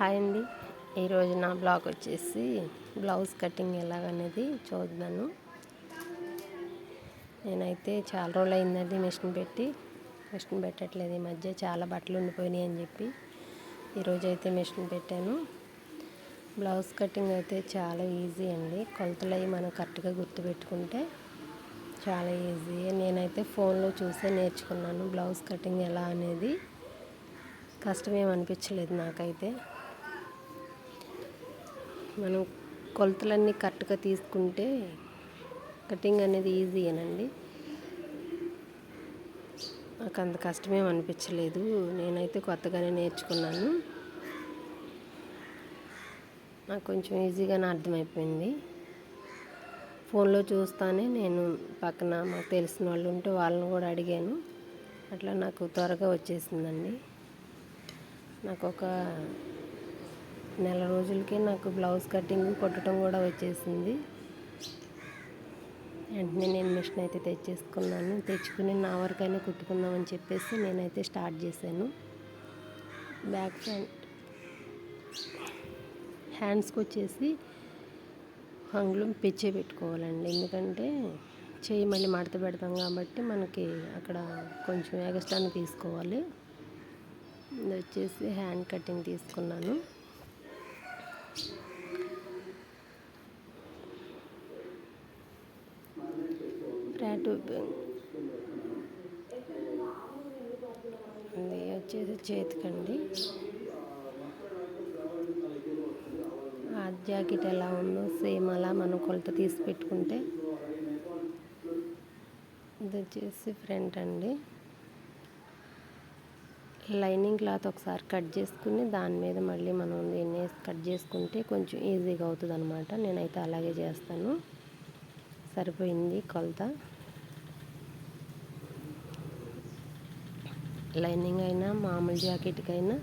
Hi అండి. ఈరోజు నా బ్లాగ్ వచ్చేసి బ్లౌజ్ కటింగ్ ఎలాగనేది చూద్దాను. నేనైతే చాలా రోజులు అయిందండి మిషన్ పెట్టి. మిషన్ పెట్టట్లేదు ఈ మధ్య చాలా బట్టలు ఉండిపోయినాయి అని చెప్పి ఈరోజు అయితే మిషన్ పెట్టాను. బ్లౌజ్ కటింగ్ అయితే చాలా ఈజీ అండి. కొలతలు అవి మనం కరెక్ట్గా గుర్తుపెట్టుకుంటే చాలా ఈజీ. నేనైతే ఫోన్లో చూసే నేర్చుకున్నాను బ్లౌజ్ కటింగ్ ఎలా అనేది. కష్టమేమనిపించలేదు నాకైతే. మనం కొలతలన్నీ కరెక్ట్గా తీసుకుంటే కటింగ్ అనేది ఈజీయేనండి నాకు అంత కష్టమేం అనిపించలేదు. నేనైతే కొత్తగానే నేర్చుకున్నాను. నాకు కొంచెం ఈజీగానే అర్థమైపోయింది. ఫోన్లో చూస్తానే నేను పక్కన మాకు తెలిసిన వాళ్ళు ఉంటే వాళ్ళని కూడా అడిగాను. అట్లా నాకు త్వరగా వచ్చేసిందండి. నాకు ఒక నెల రోజులకే నాకు బ్లౌజ్ కటింగ్ కొట్టడం కూడా వచ్చేసింది. వెంటనే నేను మిషన్ అయితే తెచ్చేసుకున్నాను. తెచ్చుకుని నా వరకైనా కుట్టుకుందామని చెప్పేసి నేనైతే స్టార్ట్ చేశాను. బ్యాక్ ఫ్రంట్ హ్యాండ్స్కి వచ్చేసి హంగులు పిచ్చే పెట్టుకోవాలండి. ఎందుకంటే చేయి మళ్ళీ మడత పెడతాం కాబట్టి మనకి అక్కడ కొంచెం ఎగస్ట్రాని తీసుకోవాలి. ఇది వచ్చేసి హ్యాండ్ కటింగ్ తీసుకున్నాను. ఫ్రాట్ అది వచ్చేసి చేతికండి. ఆ జాకెట్ ఎలా ఉందో సేమ్ అలా మనం కొలత తీసి పెట్టుకుంటే ఇది వచ్చేసి ఫ్రంట్ అండి. లైనింగ్ క్లాత్ ఒకసారి కట్ చేసుకుని దాని మీద మళ్ళీ మనం దీన్ని కట్ చేసుకుంటే కొంచెం ఈజీగా అవుతుంది అనమాట నేనైతే అలాగే చేస్తాను. సరిపోయింది కొలత. లైనింగ్ అయినా మామూలు జాకెట్కైనా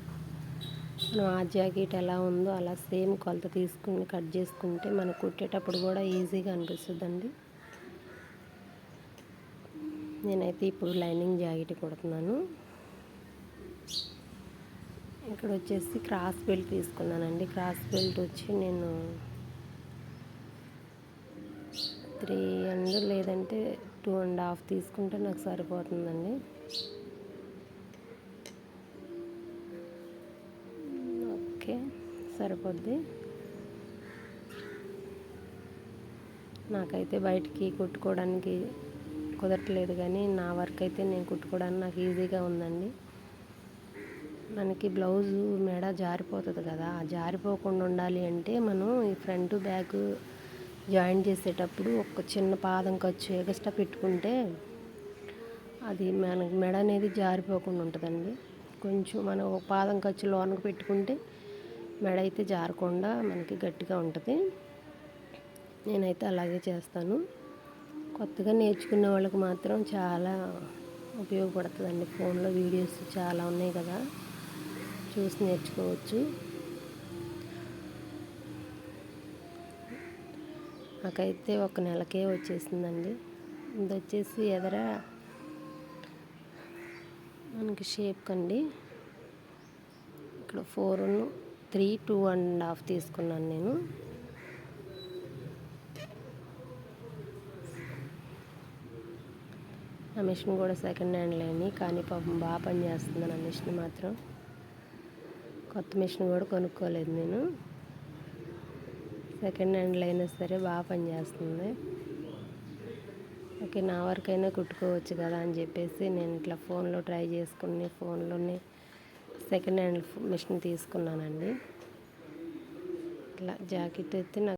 మనం ఆ జాకెట్ ఎలా ఉందో అలా సేమ్ కొలత తీసుకుని కట్ చేసుకుంటే మనకు కుట్టేటప్పుడు కూడా ఈజీగా అనిపిస్తుందండి. నేనైతే ఇప్పుడు లైనింగ్ జాకెట్ కుడుతున్నాను. ఇక్కడ వచ్చేసి క్రాస్ బెల్ట్ తీసుకున్నానండి. క్రాస్ బెల్ట్ వచ్చి నేను త్రీ అండ్ లేదంటే టూ అండ్ హాఫ్ తీసుకుంటే నాకు సరిపోతుందండి. సరిపోద్ది. నాకైతే బయటికి కుట్టుకోవడానికి కుదరట్లేదు కానీ నా వర్క్ అయితే నేను కుట్టుకోవడానికి నాకు ఈజీగా ఉందండి. మనకి బ్లౌజు మెడ జారిపోతుంది కదా ఆ జారిపోకుండా ఉండాలి అంటే మనం ఈ ఫ్రంట్ బ్యాక్ జాయిన్ చేసేటప్పుడు ఒక చిన్న పాదం ఖర్చు ఎగస్ట్రా పెట్టుకుంటే అది మనకి మెడ అనేది జారిపోకుండా ఉంటుందండి. కొంచెం మనం ఒక పాదం ఖర్చు లోనకు పెట్టుకుంటే మెడ అయితే జారకుండా మనకి గట్టిగా ఉంటుంది. నేనైతే అలాగే చేస్తాను. కొత్తగా నేర్చుకున్న వాళ్ళకి మాత్రం చాలా ఉపయోగపడుతుందండి ఫోన్లో వీడియోస్ చాలా ఉన్నాయి కదా. చూసి నేర్చుకోవచ్చు. నాకైతే ఒక నెలకే వచ్చేసిందండి. ఇది వచ్చేసి ఎదర? మనకి షేప్ కండి. ఇక్కడ four three two and half తీసుకున్నాను నేను. ఆ మిషన్ కూడా సెకండ్ హ్యాండ్ లేని కానీ పాపం బాగా పనిచేస్తుంది నా మిషన్ మాత్రం. కొత్త మిషన్ కూడా కొనుక్కోలేదు నేను. సెకండ్ హ్యాండ్లో అయినా సరే బాగా పనిచేస్తుంది ఓకే నా వరకైనా కుట్టుకోవచ్చు కదా అని చెప్పేసి నేను ఇట్లా ఫోన్లో ట్రై చేసుకుని ఫోన్లోనే సెకండ్ హ్యాండ్ మిషన్ తీసుకున్నానండి. ఇట్లా జాకెట్ అయితే నాకు